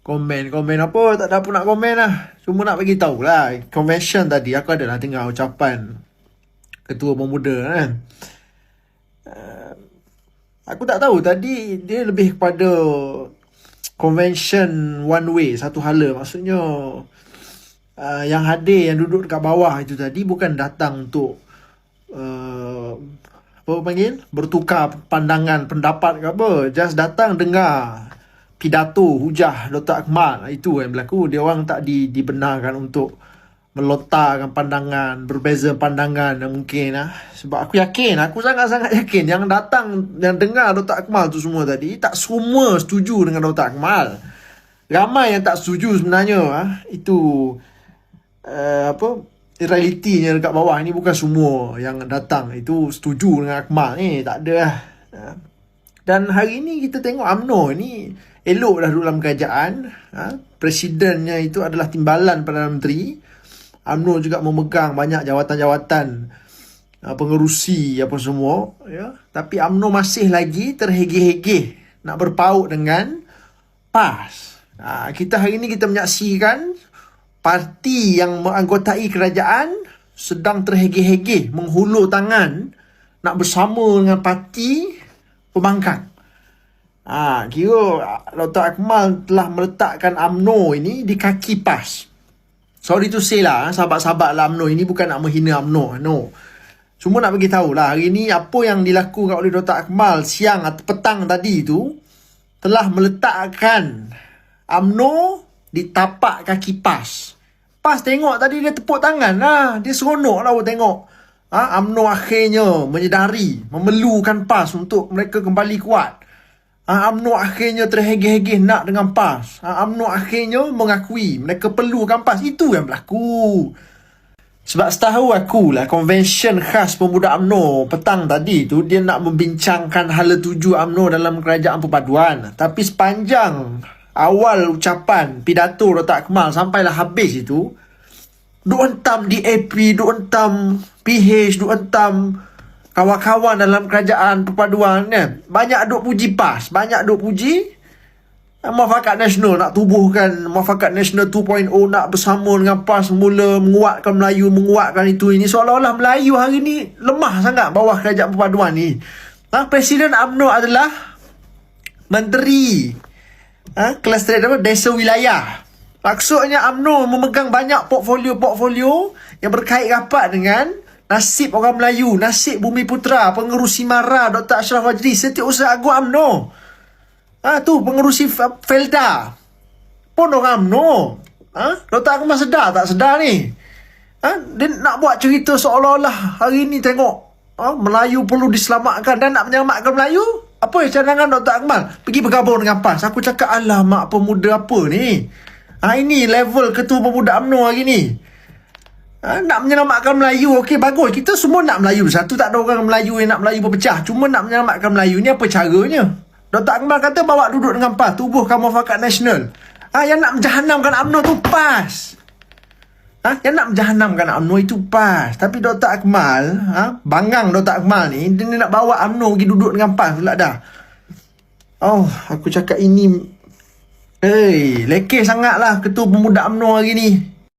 komen komen apa? Tak ada apa nak komen lah. Cuma nak bagi tahu lah convention tadi aku ada lah dengar ucapan ketua pemuda kan? Uh, aku tak tahu tadi dia lebih kepada convention one way satu hala. Maksudnya uh, yang hadir yang duduk dekat bawah itu tadi bukan datang untuk uh, apa panggil? Bertukar pandangan pendapat ke apa. Just datang dengar pidato hujah Dr. Akmal itu yang berlaku dia orang tak di, dibenarkan untuk melontarkan pandangan berbeza pandangan yang mungkin lah sebab aku yakin aku sangat-sangat yakin yang datang yang dengar Dr. Akmal tu semua tadi tak semua setuju dengan Dr. Akmal ramai yang tak setuju sebenarnya ah itu uh, apa realitinya dekat bawah ni bukan semua yang datang itu setuju dengan Akmal ni tak ada lah Ah. Dan hari ni kita tengok UMNO ni elok dah dalam kerajaan. Ha? presidennya itu adalah timbalan Perdana Menteri. UMNO juga memegang banyak jawatan-jawatan uh, pengerusi apa semua ya. Tapi UMNO masih lagi terhegeh-hegeh nak berpaut dengan PAS. Ha, kita hari ni kita menyaksikan parti yang menganggotai kerajaan sedang terhegeh-hegeh menghulur tangan nak bersama dengan parti pembangkang. Ha, kira Dr. Akmal telah meletakkan AMNO ini di kaki PAS. Sorry to say lah, eh, sahabat-sahabat lah UMNO ini bukan nak menghina UMNO. No. Cuma nak bagi tahu lah, hari ni apa yang dilakukan oleh Dr. Akmal siang atau petang tadi tu telah meletakkan UMNO di tapak kaki PAS. PAS tengok tadi dia tepuk tangan lah. Dia seronok lah tengok. Ha, UMNO akhirnya menyedari, memerlukan PAS untuk mereka kembali kuat. Ha, UMNO akhirnya terhegeh-hegeh nak dengan PAS. Ha, UMNO akhirnya mengakui mereka perlukan PAS. Itu yang berlaku. Sebab setahu aku lah convention khas pemuda UMNO petang tadi tu dia nak membincangkan hala tuju UMNO dalam kerajaan perpaduan. Tapi sepanjang awal ucapan pidato Dr. Akmal sampailah habis itu duk entam DAP, duk entam PH, duk entam kawan-kawan dalam kerajaan perpaduan kan. Banyak duk puji PAS, banyak duk puji Muafakat Nasional nak tubuhkan Muafakat Nasional 2.0 nak bersama dengan PAS mula menguatkan Melayu, menguatkan itu ini. Seolah-olah Melayu hari ni lemah sangat bawah kerajaan perpaduan ni. Ha, Presiden UMNO adalah Menteri ha, kelas? Desa Wilayah. Maksudnya UMNO memegang banyak portfolio-portfolio yang berkait rapat dengan nasib orang Melayu, nasib Bumi Putra, pengerusi Mara, Dr. Ashraf Wajdi, setiausaha agung UMNO. Ah ha, tu pengerusi Felda. Pun orang UMNO. Ha? Dr. Akmal sedar tak sedar ni? Ha? Dia nak buat cerita seolah-olah hari ni tengok ha? Melayu perlu diselamatkan dan nak menyelamatkan Melayu. Apa yang cadangan Dr. Akmal? Pergi bergabung dengan PAS. Aku cakap, alah mak pemuda apa ni? Ha, ini level ketua pemuda UMNO hari ni. Ha, nak menyelamatkan Melayu, okey bagus. Kita semua nak Melayu bersatu. Tak ada orang Melayu yang nak Melayu berpecah. Cuma nak menyelamatkan Melayu ni apa caranya? Dr. Akmal kata bawa duduk dengan PAS. Tubuhkan muafakat nasional. Ha, yang nak menjahanamkan UMNO tu PAS. Ha, yang nak menjahanamkan UMNO itu PAS. Tapi Dr. Akmal, ha, bangang Dr. Akmal ni, dia nak bawa UMNO pergi duduk dengan PAS pula dah. Oh, aku cakap ini... Hey, lekeh sangatlah ketua pemuda UMNO hari ni.